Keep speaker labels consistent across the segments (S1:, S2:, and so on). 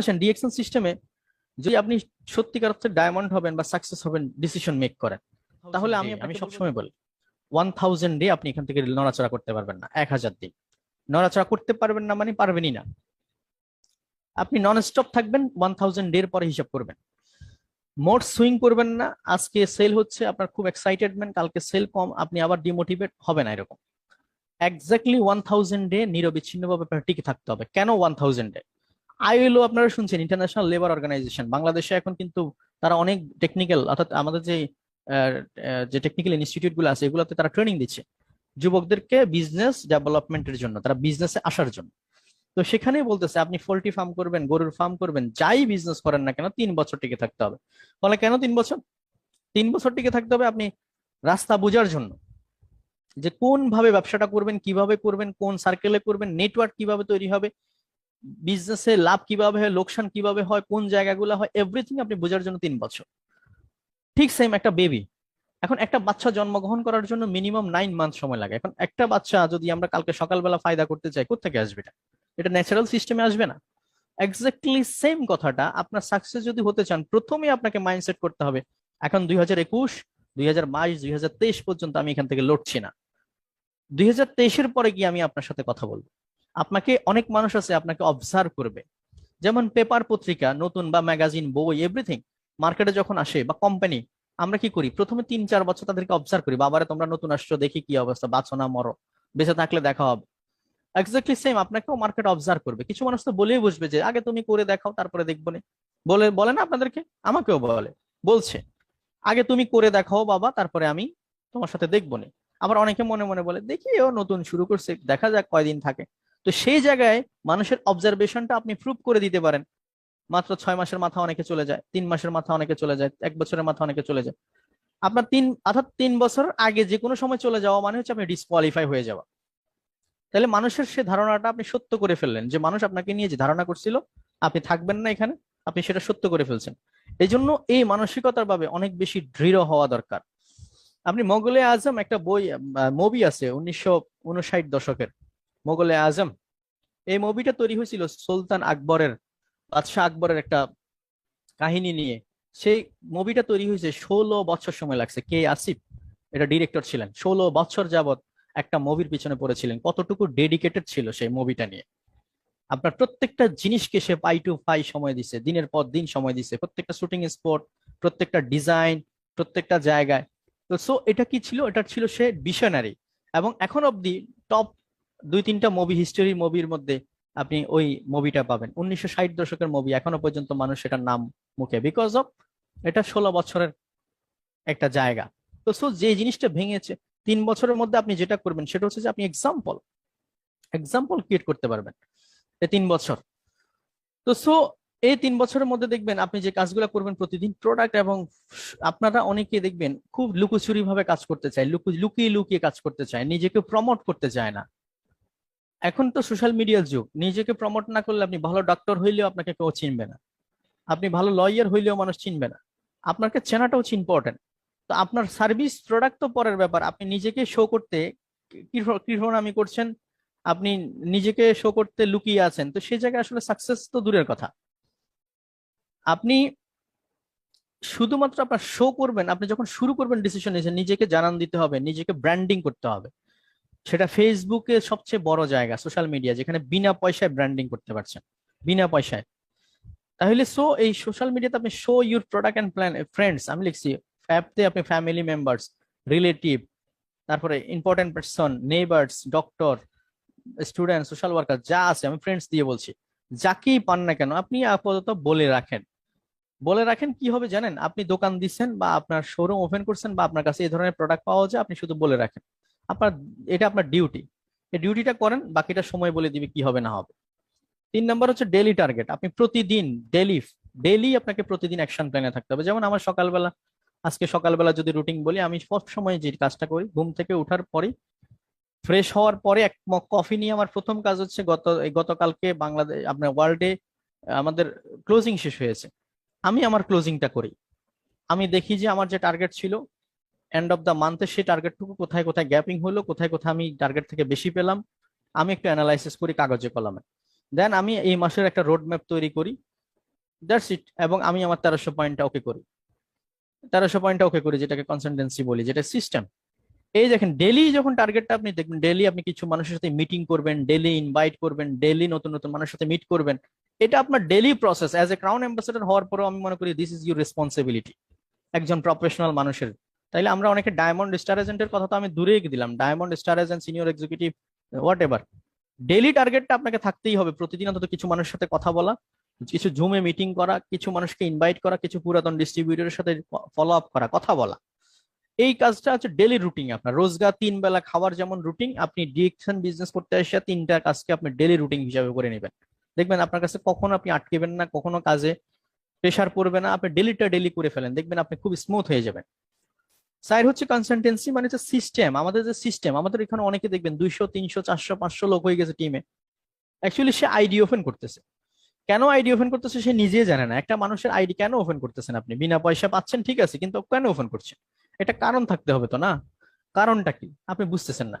S1: আসেন ডিএকশন সিস্টেমে যদি আপনি সত্যিকার অর্থে ডায়মন্ড হবেন বা সাকসেস হবেন ডিসিশন মেক করেন তাহলে আমি আমি সবসময় বলি। ওয়ান থাউজেন্ড ডে আপনি এখান থেকে নড়াচড়া করতে পারবেন না এক হাজার দিন। নড়াচড়া করতে পারবেন না মানে পারবেনই না। আপনি নন স্টপ থাকবেন ওয়ান থাউজেন্ড ডের পরে হিসাব করবেন। মোট সুইং করবেন না আজকে সেল হচ্ছে আপনার খুব এক্সাইটেডমেন্ট কালকে সেল কম আপনি আবার ডিমোটিভেট হবে না এরকম। এক্স্যাক্টলি ওয়ান থাউজেন্ড ডে নিরবিচ্ছিন্নভাবে টিকে থাকতে হবে। কেন ওয়ান থাউজেন্ড ডে আইএলও আপনারা শুনছেন ইন্টারন্যাশনাল লেবার অর্গানাইজেশন বাংলাদেশে এখন কিন্তু তারা অনেক টেকনিক্যাল অর্থাৎ আমাদের যে যে টেকনিক্যাল ইনস্টিটিউটগুলো আছে, এগুলোতে তারা ট্রেনিং দিচ্ছে। যুবকদেরকে বিজনেস ডেভেলপমেন্টের জন্য, তারা বিজনেসে আসার জন্য। তো সেখানেই বলতেছে, আপনি পোল্ট্রি ফার্ম করবেন, গরুর ফার্ম করবেন, যাই বিজনেস করেন না কেন, তিন বছর টিকে থাকতে হবে। ফলে কেন তিন বছর? তিন বছর টিকে থাকতে হবে আপনি রাস্তা বোঝার জন্য। যে কোন ভাবে ব্যবসাটা করবেন, কীভাবে করবেন, কোন সার্কেলে করবেন নেটওয়ার্ক কীভাবে তৈরি হবে বিজনেসে লাভ কীভাবে হয়, লোকসান কীভাবে হয়, কোন জায়গাগুলো হয় এভরিথিং আপনি বোঝার জন্য তিন বছর। ঠিক সেম একটা বেবি এখন একটা বাচ্চা জন্মগ্রহণ করার জন্য মিনিমাম নাইন মান্থ সময় লাগে। এখন একটা বাচ্চা যদি আমরা কালকে সকালবেলা ফায়দা করতে চাই কোথেকে আসবে এটা? এটা ন্যাচারাল সিস্টেমে আসবে না। এক্স্যাক্টলি সেম কথাটা, আপনার সাকসেস যদি হতে চান প্রথমে আপনাকে মাইন্ডসেট করতে হবে, এখন দুই হাজার একুশ, দুই হাজার বাইশ, দুই হাজার তেইশ পর্যন্ত আমি এখান থেকে লড়ছি না। দুই হাজার তেইশের পরে গিয়ে আমি আপনার সাথে কথা বলব। আপনাকে অনেক মানুষ আছে আপনাকে অবজার্ভ করবে। যেমন পেপার পত্রিকা, নতুন বা ম্যাগাজিন বই এভরিথিং মার্কেটে যখন আসে বা কোম্পানি আমরা কি করি? প্রথমে তিন, চার বছর তাদেরকে অবজার্ভ করি। বাবারে, তোমরা নতুন আসছো, দেখি কি অবস্থা, বাঁচো না, মরো, বেঁচে থাকলে দেখা হবে। এক্স্যাক্টলি সেম আপনাকেও মার্কেট অবজার্ভ করবে। কিছু মানুষ তো বলেই বুঝবে যে, আগে তুমি করে দেখাও, তারপরে দেখব নে। বলে বলে না আপনাদেরকে? আমাকেও বলে। বলছে, আগে তুমি করে দেখাও বাবা, তারপরে আমি তোমার সাথে দেখব নে। আবার অনেকে মনে মনে বলে, দেখি ও নতুন শুরু করছে, দেখা যাক কয়দিন থাকে। তো সেই জায়গায় মানুষের অবজারভেশনটা আপনি প্রুভ করে দিতে পারেন। মাত্র ছয় মাসের মাথা অনেকে চলে যায়, তিন মাসের মাথা অনেকে চলে যায়, এক বছরের মাথা অনেকে চলে যায়। আপনার তিন, অর্থাৎ তিন বছর আগে যে কোনো সময় চলে যাওয়া মানে হচ্ছে আপনি ডিসকোয়ালিফাই হয়ে যাওয়া। তাহলে মানুষের সে ধারণাটা আপনি সত্য করে ফেললেন যে মানুষ আপনাকে নিয়ে যে ধারণা করছিল, আপনি থাকবেন না এখানে, আপনি সেটা সত্য করে ফেলছেন। এই জন্য এই মানসিকতার ভাবে অনেক বেশি দৃঢ় হওয়া দরকার। আপনি মোগলে আজম একটা বই মুভি আছে, উনিশশো উনষাট দশকের। মোগলে আজম। এই মুভিটা তৈরি হয়েছিল সুলতান আকবরের, বাদশাহ আকবরের একটা কাহিনী নিয়ে। সেই মুভিটা তৈরি হয়েছে ষোলো বছর সময় লাগছে। কে আসিফ? এটা ডিরেক্টর ছিলেন। ষোলো বছর যাবত একটা মুভির পিছনে পড়েছিলেন। কতটুকু ডেডিকেটেড ছিল সেই মুভিটা নিয়ে। আপনার প্রত্যেকটা জিনিসকে সে পাই টু পাই সময় দিছে। দিনের পর দিন সময় দিছে। প্রত্যেকটা শুটিং স্পট, প্রত্যেকটা ডিজাইন, প্রত্যেকটা জায়গায়। তো সো এটা কি ছিল? এটা ছিল সে ভিশনারি এবং এখন অবধি টপ দুই তিনটা মুভি হিস্টোরি মুভির মধ্যে আপনি ওই মুভিটা পাবেন। উনিশশো ষাট দশকের মুভি এখনও পর্যন্ত মানুষ সেটার নাম মুখে। বিকজ অফ এটা ষোলো বছরের একটা জায়গা। তো সো যে জিনিসটা ভেঙেছে, তিন বছরের মধ্যে আপনি যেটা করবেন, সেটা হচ্ছে যে আপনি এক্সাম্পল এক্সাম্পল ক্রিয়েট করতে পারবেন। এই তিন বছর। তো সো এই তিন বছরের মধ্যে দেখবেন, আপনি যে কাজগুলো করবেন প্রতিদিন প্রোডাক্ট এবং আপনারা অনেকে দেখবেন, খুব লুকোচুরি ভাবে কাজ করতে চায়, লুকু লুকিয়ে লুকিয়ে কাজ করতে চায়, নিজেকে প্রমোট করতে চায় না। এখন তো সোশ্যাল মিডিয়ার যুগ। নিজেকে প্রমোট না করলে আপনি ভালো ডক্টর হইলেও আপনাকে কেউ চিনবে না। আপনি ভালো লয়ার হইলেও মানুষ চিনবে না। আপনাকে চেনাটাও ইম্পর্টেন্ট তো আপনার সার্ভিস প্রোডাক্ট তো পরের ব্যাপার। আপনি নিজেকে শো করতে আমি করছেন? আপনি নিজেকে শো করতে লুকিয়ে আছেন। তো সেই জায়গায় আসলে সাকসেস তো দূরের কথা। আপনি শুধুমাত্র আপনার শো করবেন, আপনি যখন শুরু করবেন ডিসিশন নিয়েছেন নিজেকে জানান দিতে হবে, নিজেকে ব্র্যান্ডিং করতে হবে। সেটা ফেসবুকে সবচেয়ে বড় জায়গা সোশ্যাল মিডিয়া যেখানে বিনা পয়সায় ব্র্যান্ডিং করতে পারছেন। বিনা পয়সায়। তাহলে সো এই সোশ্যাল মিডিয়াতে আপনি show your product and plan friends আমি লিখছি অ্যাপতে আপনি ফ্যামিলি মেম্বার্স রিলেটিভ তারপরে important person neighbours doctor student social worker যা আছে, আমি ফ্রেন্ডস দিয়ে বলছি। যাকেই পান না কেন, আপনি আপাতত বলে রাখেন। বলে রাখেন কি হবে জানেন? আপনি দোকান দিচ্ছেন বা আপনার শোরুম ওপেন করছেন বা আপনার কাছে এই ধরনের প্রোডাক্ট পাওয়া যায়, আপনি শুধু বলে রাখেন। আপনার, এটা আপনার ডিউটি এই ডিউটিটা করেন, বাকিটা সময় বলে দিবে কি হবে না হবে। তিন নম্বর হচ্ছে ডেলি টার্গেট আপনি প্রতিদিন ডেলি ডেলি আপনাকে প্রতিদিন অ্যাকশন প্ল্যানে থাকতে হবে। যেমন আমার সকালবেলা, আজকে সকালবেলা যদি রুটিন বলি, আমি সব সময় যে কাজটা করি, ঘুম থেকে ওঠার পরেই ফ্রেশ হওয়ার পরে এক মগ কফি নিয়ে আমার প্রথম কাজ হচ্ছে গত গতকালকে বাংলাদেশ আপনার ওয়ার্ল্ডে আমাদের ক্লোজিং শেষ হয়েছে। আমি আমার ক্লোজিংটা করি। আমি দেখি যে আমার যে টার্গেট ছিল এন্ড অফ দ্য মান্থে সেই টার্গেটটুকু কোথায় কোথায় গ্যাপিং হলো, কোথায় কোথায় আমি টার্গেট থেকে বেশি পেলাম, আমি একটু অ্যানালাইসিস করি কাগজে কলমে। দেন আমি এই মাসের একটা রোড ম্যাপ তৈরি করি। দ্যাটস ইট এবং আমি আমার তেরোশো পয়েন্টটা ওকে করি। তেরোশো পয়েন্টটা ওকে করি, যেটাকে কনসালটেন্সি বলি, যেটা সিস্টেম এই দেখেন ডেলি যখন টার্গেটটা আপনি দেখবেন ডেলি আপনি কিছু মানুষের সাথে মিটিং করবেন ডেলি ইনভাইট করবেন ডেলি নতুন নতুন মানুষের সাথে মিট করবেন, এটা আপনার daily process as a crown ambassador হওয়ার পরেও আমি মনে করি দিস ইজ ইউর রেসপন্সিবিলিটি একজন প্রফেশনাল মানুষের তাইলে আমরা অনেকে ডায়মন্ড স্টার এজেন্টের কথা তো আমি দূরেই দিলাম diamond star agent senior executive whatever daily টার্গেটটা আপনাকে থাকতেই হবে। প্রতিদিন অন্তত কিছু মানুষের সাথে কথা বলা, কিছু জুমে মিটিং করা, কিছু মানুষকে ইনভাইট করা, কিছু পুরাতন ডিস্ট্রিবিউটরের সাথে ফলো আপ করা, কথা বলা। এই কাজটা হচ্ছে ডেলি রুটিন আপনার। রোজগার তিন বেলা খাওয়ার যেমন রুটিন আপনি ডিরেকশন বিজনেস করতে আসে তিনটা কাজকে আপনি ডেলি রুটিন হিসাবে করে নেবেন। দেখবেন আপনার কাছে কখনো আপনি আটকেবেন না, কখনো কাজে প্রেশার পড়বে না, আপনি ডেলিটা ডেলি করে ফেলেন। দেখবেন আপনি খুব স্মুথ হয়ে যাবেন। সাইড হচ্ছে কনসালটেন্সি মানে হচ্ছে সিস্টেম আমাদের যে সিস্টেম আমাদের এখানে অনেকে দেখবেন দুইশো, তিনশো, চারশো, পাঁচশো লোক হয়ে গেছে টিমে অ্যাকচুয়ালি সে আইডি ওপেন করতেছে। কেন আইডি ওপেন করতেছে সে নিজে জানে না। একটা মানুষের আইডি কেন ওপেন করতেছেন আপনি? বিনা পয়সা পাচ্ছেন, ঠিক আছে, কিন্তু কেন ওপেন করছেন? এটা কারণ থাকতে হবে তো না? কারণটা কি? আপনি বুঝতেছেন না।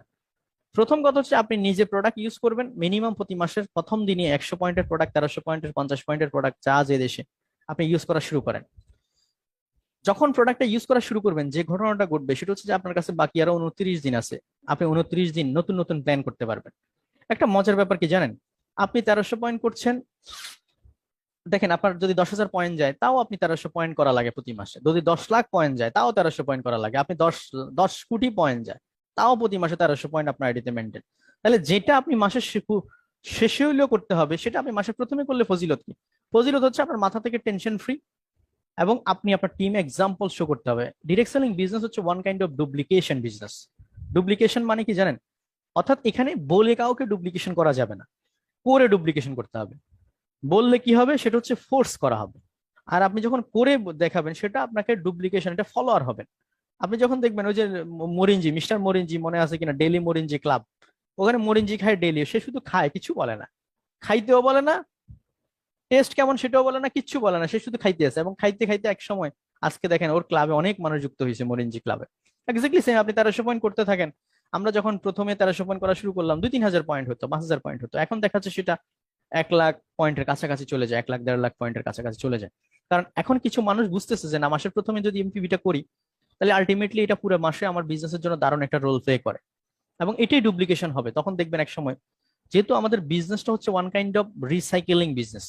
S1: প্রথম কথা হচ্ছে আপনি নিজে প্রোডাক্ট ইউজ করবেন। মিনিমাম প্রতি মাসের প্রথম দিনে একশো পয়েন্টের প্রোডাক্ট তেরোশো পয়েন্টের পঞ্চাশ পয়েন্টের প্রোডাক্ট যা যে দেশে আপনি ইউজ করা শুরু করেন। যখন প্রোডাক্টটা ইউজ করা শুরু করবেন, যে ঘটনাটা ঘটবে, সেটা হচ্ছে যে আপনার কাছে বাকি আরও উনত্রিশ দিন আছে। আপনি উনত্রিশ দিন নতুন নতুন প্ল্যান করতে পারবেন। একটা মজার ব্যাপার কি জানেন? আপনি তেরোশো পয়েন্ট করছেন, দেখেন আপনার যদি দশ হাজার পয়েন্ট যায়, তাও আপনি তেরোশো পয়েন্ট করা লাগে প্রতি মাসে। যদি দশ লাখ পয়েন্ট যায়, তাও তেরোশো পয়েন্ট করা লাগে। আপনি দশ দশ কোটি পয়েন্ট যায়, তাও প্রতি মাসে তেরোশো পয়েন্ট আপনার আইডিতে মেনটেন তাহলে যেটা আপনি মাসের শেষে করতে হবে, সেটা আপনি মাসের প্রথমে করলে ফজিলত কি? ফজিলত হচ্ছে আপনার মাথা থেকে টেনশন ফ্রি এবং আপনি আপনার টিম এক্সাম্পল শো করতে হবে। ডিরেক্ট সেলিং বিজনেস হচ্ছে one kind of duplication business duplication মানে কি জানেন? অর্থাৎ এখানে বলে কাউকে ডুপ্লিকেশন করা যাবে না। করে ডুপ্লিকেশন করতে হবে। বললে কি হবে? সেটা হচ্ছে ফোর্স করা হবে। আর আপনি যখন করে দেখাবেন, সেটা আপনাকে ডুপ্লিকেশন এটা ফলোয়ার হবেন আপনি যখন দেখবেন ওই যে মরিঞ্জি মিস্টার মরিঞ্জি মনে আছে কিনা? ডেলি মরিঞ্জি ক্লাব ওখানে মরিঞ্জি খায় ডেলি সে শুধু খায়, কিছু বলে না। খাইতেও বলে না টেস্ট কেমন সেটাও বলে না, কিচ্ছু বলে না। সে শুধু খাইতে আছে এবং খাইতে খাইতে এক সময় আজকে দেখেন ওর ক্লাবে অনেক মানুষ যুক্ত হয়েছে মরিঞ্জি ক্লাবে এক্স্যাক্টলি সেম আপনি তেরোশো পয়েন্ট করতে থাকেন। আমরা যখন প্রথমে তেরোশো পয়েন্ট করা শুরু করলাম দুই তিন হাজার পয়েন্ট হতো, পাঁচ হাজার পয়েন্ট হতো। এখন দেখা যাচ্ছে সেটা এক লাখ পয়েন্টের কাছাকাছি চলে যায়, এক লাখ, দেড় লাখ পয়েন্টের কাছাকাছি চলে যায়। কারণ এখন কিছু মানুষ বুঝতেছে যে না, মাসের প্রথমে যদি এমপিভিটা করি, তাহলে আলটিমেটলি এটা পুরো মাসে আমার বিজনেসের জন্য দারুণ একটা রোল প্লে করে। এবং এটাই ডুপ্লিকেশন হবে। তখন দেখবেন এক সময়, যেহেতু আমাদের বিজনেসটা হচ্ছে one kind of recycling business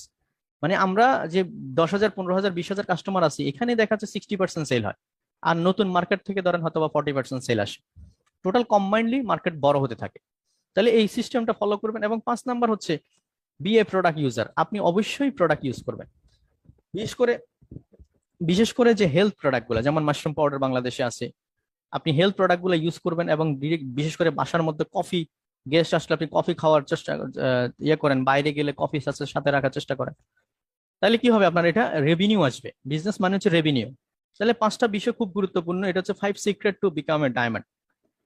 S1: মানে আমরা যে দশ হাজার, পনেরো হাজার, বিশ হাজার কাস্টমার আছি, এখানে দেখা যাচ্ছে সিক্সটি পার্সেন্ট সেল হয়। আর নতুন মার্কেট থেকে ধরেন হয়তো বা ফর্টি পার্সেন্ট সেল আসে। টোটাল কম্বাইন্ডলি মার্কেট বড় হতে থাকে। তাহলে এই সিস্টেমটা ফলো করবেন এবং পাঁচ নাম্বার হচ্ছে বি এ প্রোডাক্ট ইউজার আপনি অবশ্যই প্রোডাক্ট ইউজ করবেন। বিশেষ করে বিশেষ করে যে হেলথ প্রোডাক্টগুলো যেমন মাশরুম পাউডার বাংলাদেশে আছে, আপনি হেলথ প্রোডাক্টগুলো ইউজ করবেন এবং বিশেষ করে বাসার মধ্যে কফি গেস্ট আসলে আপনি কফি খাওয়ার চেষ্টা ইয়ে করেন, বাইরে গেলে কফি সাথে রাখার চেষ্টা করেন। তাহলে কি হবে? আপনার এটা রেভিনিউ আসবে। বিজনেস মানে হচ্ছে রেভিনিউ তাহলে পাঁচটা বিষয় খুব গুরুত্বপূর্ণ। এটা হচ্ছে five secret to become a diamond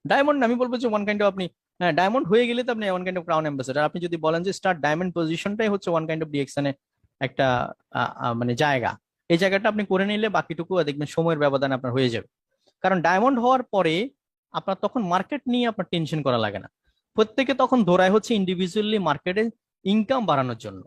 S1: diamond আমি বলব যে ওয়ান কাইন্ড আপনি হ্যাঁ ডায়মন্ড হয়ে গেলে তো আপনি one kind of crown ambassador আপনি যদি বলেন যে স্টার ডায়মন্ড পজিশনটাই হচ্ছে ওয়ান কাইন্ড অফ ডিএকশনে একটা মানে জায়গা। এই জায়গাটা আপনি করে নিলে বাকিটুকু দেখবেন সময়ের ব্যবধান আপনার হয়ে যাবে। কারণ ডায়মন্ড হওয়ার পরে আপনার তখন মার্কেট নিয়ে আপনার টেনশন করা লাগে না। প্রত্যেকে তখন ধরায় হচ্ছে ইন্ডিভিজুয়ালি মার্কেটে ইনকাম বাড়ানোর জন্য।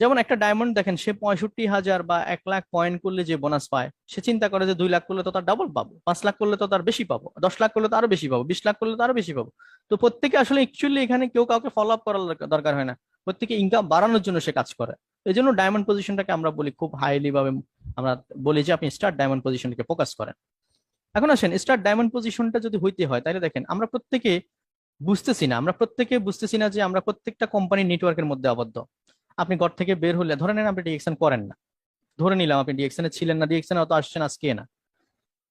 S1: যেমন একটা ডায়মন্ড দেখেন, সে পঁয়ষট্টি হাজার বা এক লাখ পয়েন্ট করলে যে বোনাস পায়, সে চিন্তা করে যে দুই লাখ করলে তো তার ডাবল পাবো, পাঁচ লাখ করলে তো তার বেশি পাবো, দশ লাখ করলে তো আরও বেশি পাবো, বিশ লাখ করলে তো আরও বেশি পাবো। তো প্রত্যেকে আসলে অ্যাকচুয়ালি এখানে কেউ কাউকে ফলো আপ করার দরকার হয় না। প্রত্যেকে ইনকাম বাড়ানোর জন্য সে কাজ করে। এই জন্য ডায়মন্ড পজিশনটাকে আমরা বলি খুব হাইলি ভাবে আমরা বলি যে আপনি স্টার্ট ডায়মন্ড পজিশনকে ফোকাস করেন। এখন আসেন স্টার্ট ডায়মন্ড পজিশনটা যদি হইতে হয় তাহলে দেখেন, আমরা প্রত্যেকে বুঝতেছি না, আমরা প্রত্যেকে বুঝতেছি না যে আমরা প্রত্যেকটা কোম্পানির নেটওয়ার্কের মধ্যে আবদ্ধ। আপনি ঘর থেকে বের হলে, ধরে নেন আপনি ডিএকশন করেন না। ধরে নিলাম আপনি ডিএকশনে ছিলেন না ডিএকশনে অত আসছেন আজকে না।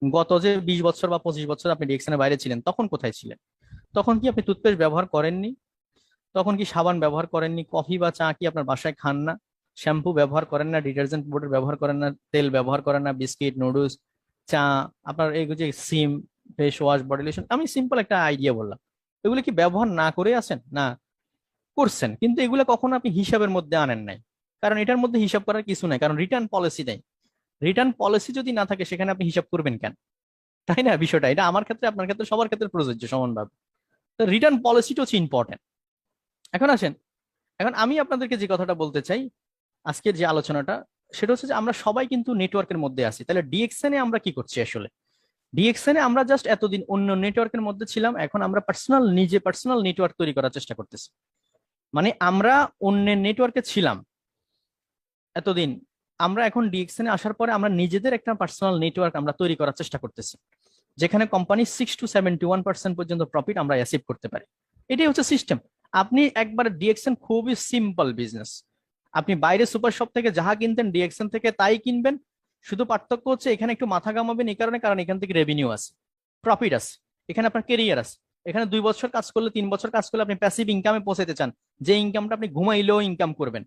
S1: গত যে বিশ বছর বা পঁচিশ বছর আপনি ডিএকশনের বাইরে ছিলেন, তখন কোথায় ছিলেন? তখন কি আপনি টুথপেস্ট ব্যবহার করেননি? তখন কি সাবান ব্যবহার করেননি? কফি বা চা কি আপনার বাসায় খান না? শ্যাম্পু ব্যবহার করেন না? ডিটারজেন্ট পাউডার ব্যবহার করেন না? তেল ব্যবহার করেন না? বিস্কিট, নুডলস, চা, আপনার এই যে সিম, ফেস ওয়াশ, বডি লোশন, আমি সিম্পল একটা আইডিয়া বললাম। এগুলো কি ব্যবহার না করে আসেন না করছেন, কিন্তু এগুলো কখনো আপনি হিসাবের মধ্যে আনেন নাই। কারণ এটার মধ্যে হিসাব করার কিছু নাই, কারণ রিটার্ন পলিসি নেই। রিটার্ন পলিসি যদি না থাকে, সেখানে আপনি হিসাব করবেন কেন? তাই না বিষয়টা? এটা আমার ক্ষেত্রে, আপনার ক্ষেত্রে, সবার ক্ষেত্রে প্রযোজ্য সমানভাবে। তো রিটার্ন পলিসিটা হচ্ছে ইম্পর্টেন্ট এখন আসেন, এখন আমি আপনাদেরকে যে কথাটা বলতে চাই, আজকের যে আলোচনাটা, সেটা হচ্ছে যে আমরা সবাই কিন্তু নেটওয়ার্কের মধ্যে আছি। তাহলে ডিএক্সএন আমরা কি করছি আসলে? ডিএক্সএন আমরা জাস্ট এতদিন অন্য নেটওয়ার্কের মধ্যে ছিলাম, এখন আমরা পার্সোনাল নিজে পার্সোনাল নেটওয়ার্ক তৈরি করার চেষ্টা করতেছি। মানে আমরা অন্যের নেটওয়ার্কে ছিলাম এতদিন। আমরা এখন ডিএক্সএন আসার পরে আমরা নিজেদের একটা পার্সোনাল নেটওয়ার্ক আমরা তৈরি করার চেষ্টা করতেছি, যেখানে company six to seventy one percent পর্যন্ত প্রফিট আমরা অ্যাচিভ করতে পারি। এটাই হচ্ছে সিস্টেম আপনি একবার ডিএক্সএন খুবই সিম্পল বিজনেস আপনি বাইরে সুপার শপ থেকে যাহা কিনতেন ডিএক্সএন থেকে তাই কিনবেন। শুধু পার্থক্য হচ্ছে এখানে একটু মাথা কামাবেন এই কারণে, কারণ এখান থেকে রেভিনিউ আছে প্রফিট আছে, এখানে আপনার কেরিয়ার আছে। এখানে দুই বছর কাজ করলে, তিন বছর কাজ করলে আপনি প্যাসিভ ইনকামে পৌঁছাতে চান। যে ইনকামটা আপনি ঘুমাইলেও ইনকাম করবেন।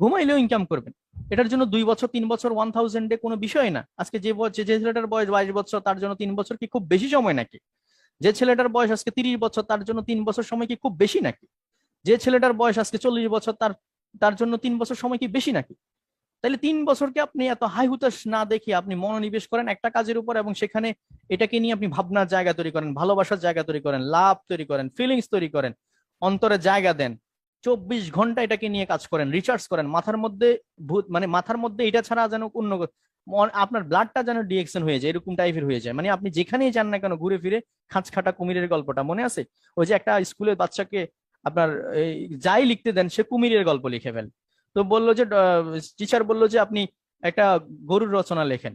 S1: ঘুমাইলেও ইনকাম করবেন। এটার জন্য দুই বছর, তিন বছর ওয়ান থাউজেন্ডে কোনো বিষয় না। আজকে যে যে ছেলেটার বয়স বাইশ বছর, তার জন্য তিন বছর কি খুব বেশি সময় নাকি? যে ছেলেটার বয়স আজকে তিরিশ বছর, তার জন্য তিন বছর সময় কি খুব বেশি নাকি? যে ছেলেটার বয়স আজকে চল্লিশ বছর, তার তার জন্য তিন বছর সময় কি বেশি নাকি? তাহলে তিন বছরকে আপনি এত হাই হুতাশ না দেখে আপনি মনোনিবেশ করেন একটা কাজের উপর এবং সেখানে এটাকে নিয়ে আপনি ভাবনার জায়গা তৈরি করেন, ভালোবাসার জায়গা তৈরি করেন, লাভ তৈরি করেন ফিলিংস তৈরি করেন, অন্তরে জায়গা দেন। চব্বিশ ঘণ্টা এটাকে নিয়ে কাজ করেন রিচার্জ করেন। মাথার মধ্যে ভূত মানে মাথার মধ্যে এটা ছাড়া যেন অন্য আপনার ব্লাডটা যেন ডিএকশন হয়ে যায়, এরকম টাইপের হয়ে যায়। মানে আপনি যেখানেই যান না কেন ঘুরে ফিরে খাঁচ খাটা কুমিরের গল্পটা মনে আছে? ওই যে একটা স্কুলের বাচ্চাকে আপনার যাই লিখতে দেন, সে কুমিরের গল্প লিখে ফেল। তো বলল যে টিচার বলল যে, আপনি একটা গরুর রচনা লেখেন।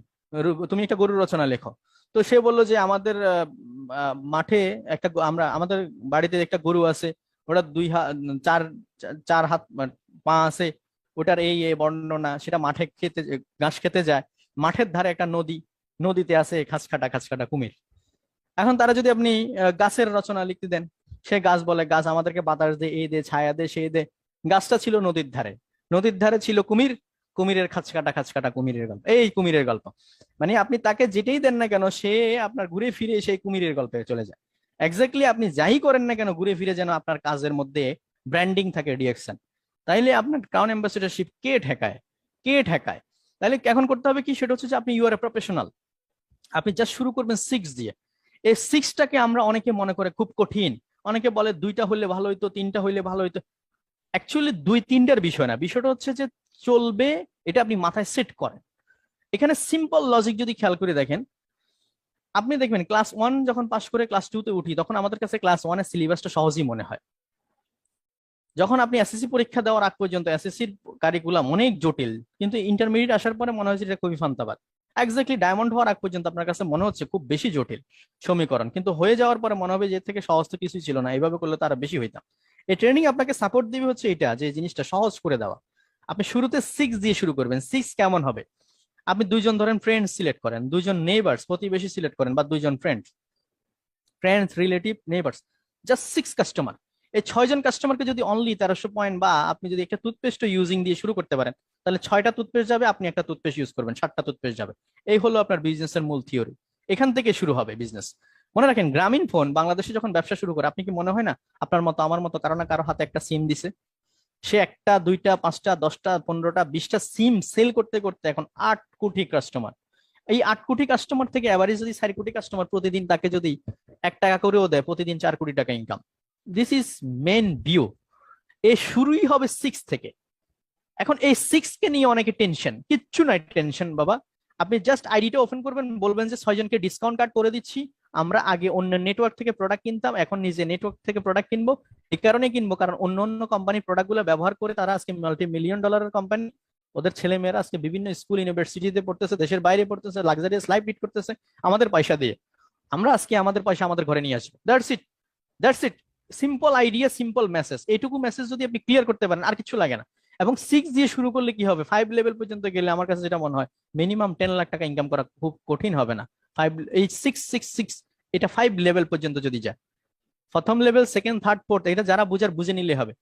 S1: তুমি একটা গরুর রচনা লেখো। তো সে বলল যে, আমাদের মাঠে একটা আমরা, আমাদের বাড়িতে একটা গরু আছে। ওটা দুই হাত চার চার হাত মানে পা আছে। ওটার এই এ বর্ণনা, সেটা মাঠে খেতে, ঘাস খেতে যায়। মাঠের ধারে একটা নদী, নদীতে আছে খাস কাটা খাস কাটা কুমির। এখন তারা যদি আপনি গাছের রচনা লিখতে দেন, সে গাছ বলে, গাছ আমাদেরকে বাতাস দে, এই দে, ছায়া দে, সেই দে। গাছটা ছিল নদীর ধারে। নদীর ধারে ছিল কুমির, কুমিরের খাঁচ কাটা খাঁচ কাটা কুমিরের গল্প। এই কুমিরের গল্প। মানে আপনি তাকে যেটাই দেন না কেন, সে আপনার ঘুরে ফিরে সেই কুমিরের গল্পে চলে যায়। এক্স্যাক্টলি আপনি যাই করেন না কেন, ঘুরে ফিরে যেন আপনার কাজের মধ্যে ব্র্যান্ডিং থাকে ডিএকশন তাইলে আপনার ক্রাউন অ্যাম্বাসিডারশিপ কে ঠেকায়? কে ঠেকায়? তাহলে এখন করতে হবে কি? সেটা হচ্ছে যে আপনি ইউ আর এ প্রফেশনাল আপনি জাস্ট শুরু করবেন সিক্স দিয়ে। এই সিক্সটাকে আমরা অনেকে মনে করে খুব কঠিন। অনেকে বলে দুইটা হইলে ভালো হইতো, তিনটা হইলে ভালো হইতো। অ্যাকচুয়ালি দুই তিনটার বিষয় না। বিষয়টা হচ্ছে যে চলবে, এটা আপনি মাথায় সেট করেন। এখানে সিম্পল লজিক যদি খেয়াল করে দেখেন, আপনি দেখবেন ক্লাস ওয়ান যখন পাশ করে ক্লাস টু তে উঠি, তখন আমাদের কাছে ক্লাস ওয়ানের সিলেবাসটা সহজই মনে হয়। যখন আপনি এসএসসি পরীক্ষা দেওয়ার আগ পর্যন্ত এসএসসির কারিকুলাম অনেক জটিল, কিন্তু ইন্টারমিডিয়েট আসার পরে মনে হচ্ছে এটা খুবই ফান্তাবাদ। এক্স্যাক্টলি ডায়মন্ড হওয়ার আগ পর্যন্ত আপনার কাছে মনে হচ্ছে খুব বেশি জটিল সমীকরণ, কিন্তু হয়ে যাওয়ার পরে মনে হবে যে থেকে সহজ তো কিছুই ছিল না, এইভাবে করলে তারা বেশি হইতাম। এই ট্রেনিং আপনাকে সাপোর্ট দিবে হচ্ছে এটা, যে জিনিসটা সহজ করে দেওয়া। আপনি শুরুতে সিক্স দিয়ে শুরু করবেন সিক্স কেমন হবে? আপনি দুইজন ধরেন ফ্রেন্ড সিলেক্ট করেন, দুইজন নেইবার্স প্রতিবেশী সিলেক্ট করেন, বা দুইজন friend friends relative neighbours just six customer এই ছয়জন কাস্টমারকে যদি অনলি তেরোশো পয়েন্ট বা আপনি যদি একটা টুথপেস্ট ইউজিং দিয়ে শুরু করতে পারেন, তাহলে ছয়টা টুথপেস্ট যাবে, আপনি একটা টুথপেস্ট ইউজ করবেন, সাতটা টুথপেস্ট যাবে। এই হলো আপনার বিজনেসের মূল থিওরি এখান থেকে শুরু হবে বিজনেস মনে রাখেন, গ্রামীণ ফোন বাংলাদেশে যখন ব্যবসা শুরু করে, আপনি কি মনে হয় না আপনার মতো, আমার মতো কারও না কারও হাতে একটা সিম দিছে? সে একটা, দুইটা, পাঁচটা, দশটা, পনেরোটা, বিশটা সিম সেল করতে করতে এখন আট কোটি কাস্টমার এই আট কোটি কাস্টমার থেকে অ্যাভারেজ যদি চার কোটি কাস্টমার প্রতিদিন তাকে যদি এক টাকা করেও দেয়, প্রতিদিন চার কোটি টাকা income this is main view এ শুরুই হবে সিক্স থেকে। এখন এই সিক্স কে নিয়ে অনেকে টেনশন কিচ্ছু নাই টেনশন বাবা। আপনি জাস্ট আইডিটা ওপেন করবেন, বলবেন যে ছয়জনকে ডিসকাউন্ট কার্ড করে দিচ্ছি। আমরা আগে অন্য নেটওয়ার্ক থেকে প্রোডাক্ট কিনতাম, এখন নিজে নেটওয়ার্ক থেকে প্রোডাক্ট কিনবো। এই কারণে কিনবো, কারণ অন্য অন্য কোম্পানির প্রোডাক্টগুলো ব্যবহার করে তারা আজকে মাল্টি মিলিয়ন ডলারের কোম্পানি ওদের ছেলে মেয়েরা আজকে বিভিন্ন স্কুল ইউনিভার্সিটিতে পড়তেছে, দেশের বাইরে পড়তেছে লাক্সারিয়াস লাইফ লিড করতেছে, আমাদের পয়সা দিয়ে। আমরা আজকে আমাদের পয়সা আমাদের ঘরে নিয়ে আসব। That's it that's it simple idea simple message এইটুকু মেসেজ যদি আপনি ক্লিয়ার করতে পারেন, আর কিছু লাগে না। এবং সিক্স দিয়ে শুরু করলে কি হবে? ফাইভ লেভেল পর্যন্ত গেলে আমার কাছে যেটা মনে হয় মিনিমাম টেন লাখ টাকা ইনকাম করা খুব কঠিন হবে না। এটা ফাইভ লেভেল পর্যন্ত যদি যায়। প্রথম লেভেল সেকেন্ড থার্ড ফোর্থ এটা যারা বুঝার, বুঝে নিলে হবে।